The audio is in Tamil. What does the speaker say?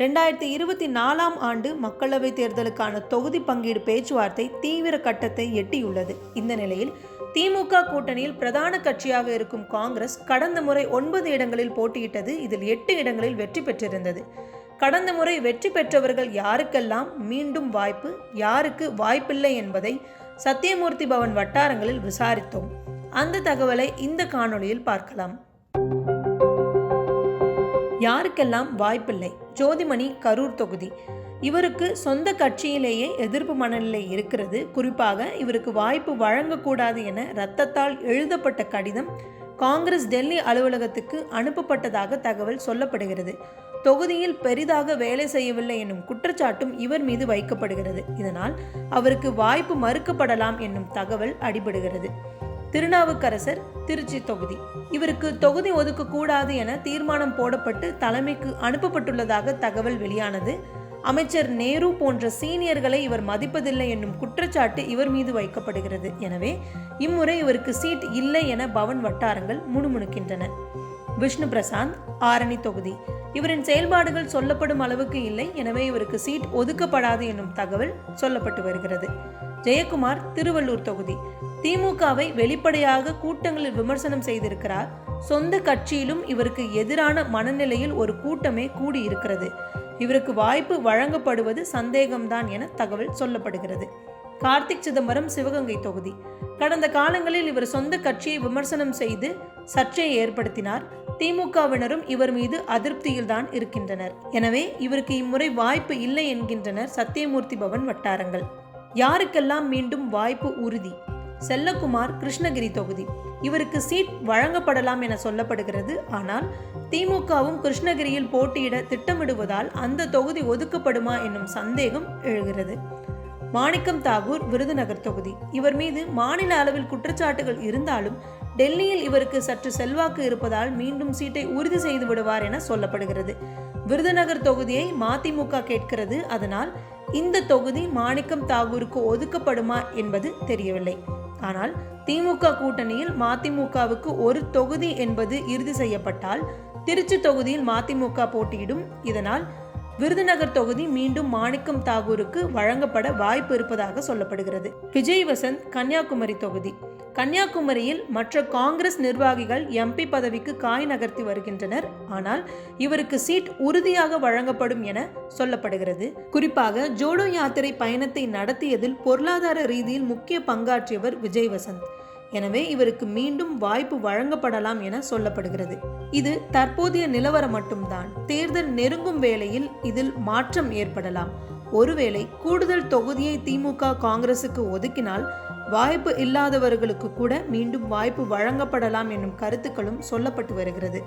ரெண்டாயிரத்தி இருபத்தி நாலாம் ஆண்டு மக்களவைத் தேர்தலுக்கான தொகுதி பங்கீடு பேச்சுவார்த்தை தீவிர கட்டத்தை எட்டியுள்ளது. இந்த நிலையில் திமுக கூட்டணியில் பிரதான கட்சியாக இருக்கும் காங்கிரஸ் கடந்த முறை ஒன்பது இடங்களில் போட்டியிட்டது. இதில் எட்டு இடங்களில் வெற்றி பெற்றிருந்தது. கடந்த முறை வெற்றி பெற்றவர்கள் யாருக்கெல்லாம் மீண்டும் வாய்ப்பு யாருக்கு வாய்ப்பில்லை என்பதை சத்தியமூர்த்தி பவன் வட்டாரங்களில் விசாரித்தோம். அந்த தகவலை இந்த காணொளியில் பார்க்கலாம். யாருக்கெல்லாம் வாய்ப்பில்லை ஜோதிமணி கரூர் தொகுதி. இவருக்கு சொந்த கட்சியிலேயே எதிர்ப்பு மனநிலை இருக்கிறது. குறிப்பாக இவருக்கு வாய்ப்பு வழங்கக்கூடாது என இரத்தத்தால் எழுதப்பட்ட கடிதம் காங்கிரஸ் டெல்லி அலுவலகத்துக்கு அனுப்பப்பட்டதாக தகவல் சொல்லப்படுகிறது. தொகுதியில் பெரிதாக வேலை செய்யவில்லை என்னும் குற்றச்சாட்டும் இவர் மீது வைக்கப்படுகிறது. இதனால் அவருக்கு வாய்ப்பு மறுக்கப்படலாம் என்னும் தகவல் அடிபடுகிறது. திருநாவுக்கரசர் திருச்சி தொகுதி. இவருக்கு தொகுதி ஒதுக்கக்கூடாது என தீர்மானம் போடப்பட்டு தலைமைக்கு அனுப்பப்பட்டுள்ளதாக தகவல் வெளியானது. அமைச்சர் நேரு போன்ற சீனியர்களை இவர் மதிப்பதில்லை என்னும் குற்றச்சாட்டு இவர் மீது வைக்கப்படுகிறது. எனவே இம்முறை இவருக்கு சீட் இல்லை என பவன் வட்டாரங்கள் முணுமுணுக்கின்றன. விஷ்ணு பிரசாந்த் ஆரணி தொகுதி. இவரின் செயல்பாடுகள் சொல்லப்படும் அளவுக்கு இல்லை. எனவே இவருக்கு சீட் ஒதுக்கப்படாது என்னும் தகவல் சொல்லப்பட்டு வருகிறது. ஜெயக்குமார் திருவள்ளூர் தொகுதி. திமுகவை வெளிப்படையாக கூட்டங்களில் விமர்சனம் செய்திருக்கிறார். சொந்த கட்சியிலும் இவருக்கு எதிரான மனநிலையில் ஒரு கூட்டமே கூடியிருக்கிறது. இவருக்கு வாய்ப்பு வழங்கப்படுவது சந்தேகம்தான் என தகவல் சொல்லப்படுகிறது. கார்த்திக் சிதம்பரம் சிவகங்கை தொகுதி. கடந்த காலங்களில் இவர் சொந்த கட்சியை விமர்சனம் செய்து சர்ச்சையை ஏற்படுத்தினார். திமுகவினரும் இவர் மீது அதிருப்தியில்தான் இருக்கின்றனர். எனவே இவருக்கு இம்முறை வாய்ப்பு இல்லை என்கின்றனர் சத்தியமூர்த்தி பவன் வட்டாரங்கள். யாருக்கெல்லாம் மீண்டும் வாய்ப்பு உறுதி? செல்லகுமார் கிருஷ்ணகிரி தொகுதி. இவருக்கு சீட் வழங்கப்படலாம் என சொல்லப்படுகிறது. ஆனால் திமுகவும் கிருஷ்ணகிரியில் போட்டியிட திட்டமிடுவதால் அந்த தொகுதி ஒதுக்கப்படுமா என்னும் சந்தேகம் எழுகிறது. மாணிக்கம் தாகூர் விருதுநகர் தொகுதி. இவர் மீது மாநில அளவில் குற்றச்சாட்டுகள் இருந்தாலும் டெல்லியில் இவருக்கு சற்று செல்வாக்கு இருப்பதால் மீண்டும் சீட்டை உறுதி செய்து விடுவார் என சொல்லப்படுகிறது. விருதுநகர் தொகுதியை மதிமுக கேட்கிறது. அதனால் இந்த தொகுதி மாணிக்கம் தாகூருக்கு ஒதுக்கப்படுமா என்பது தெரியவில்லை. ஆனால் திமுக கூட்டணியில் மதிமுகவுக்கு ஒரு தொகுதி என்பது இறுதி செய்யப்பட்டால் திருச்சி தொகுதியில் மதிமுக போட்டியிடும். இதனால் விருதுநகர் தொகுதி மீண்டும் மாணிக்கம் தாகூருக்கு வழங்கப்பட வாய்ப்பு இருப்பதாக சொல்லப்படுகிறது. விஜய் வசந்த் கன்னியாகுமரி தொகுதி. கன்னியாகுமரியில் மற்ற காங்கிரஸ் நிர்வாகிகள் எம்பி பதவிக்கு காய் நகர்த்தி வருகின்றனர். ஆனால் இவருக்கு சீட் உறுதியாக வழங்கப்படும் என சொல்லப்படுகிறது. குறிப்பாக ஜோடோ யாத்திரை பயணத்தை நடத்தியதில் பொருளாதார ரீதியில் முக்கிய பங்காற்றியவர் விஜய் வசந்த் எனவே இவருக்கு மீண்டும் வாய்ப்பு வழங்கப்படலாம் என சொல்லப்படுகிறது. இது தற்போதைய நிலவரம் மட்டும்தான். தேர்தல் நெருங்கும் வேளையில் இதில் மாற்றம் ஏற்படலாம். ஒருவேளை கூடுதல் தொகுதியை திமுக காங்கிரசுக்கு ஒதுக்கினால் வாய்ப்பு இல்லாதவர்களுக்கு கூட மீண்டும் வாய்ப்பு வழங்கப்படலாம் என்னும் கருத்துக்களும் சொல்லப்பட்டு வருகிறது.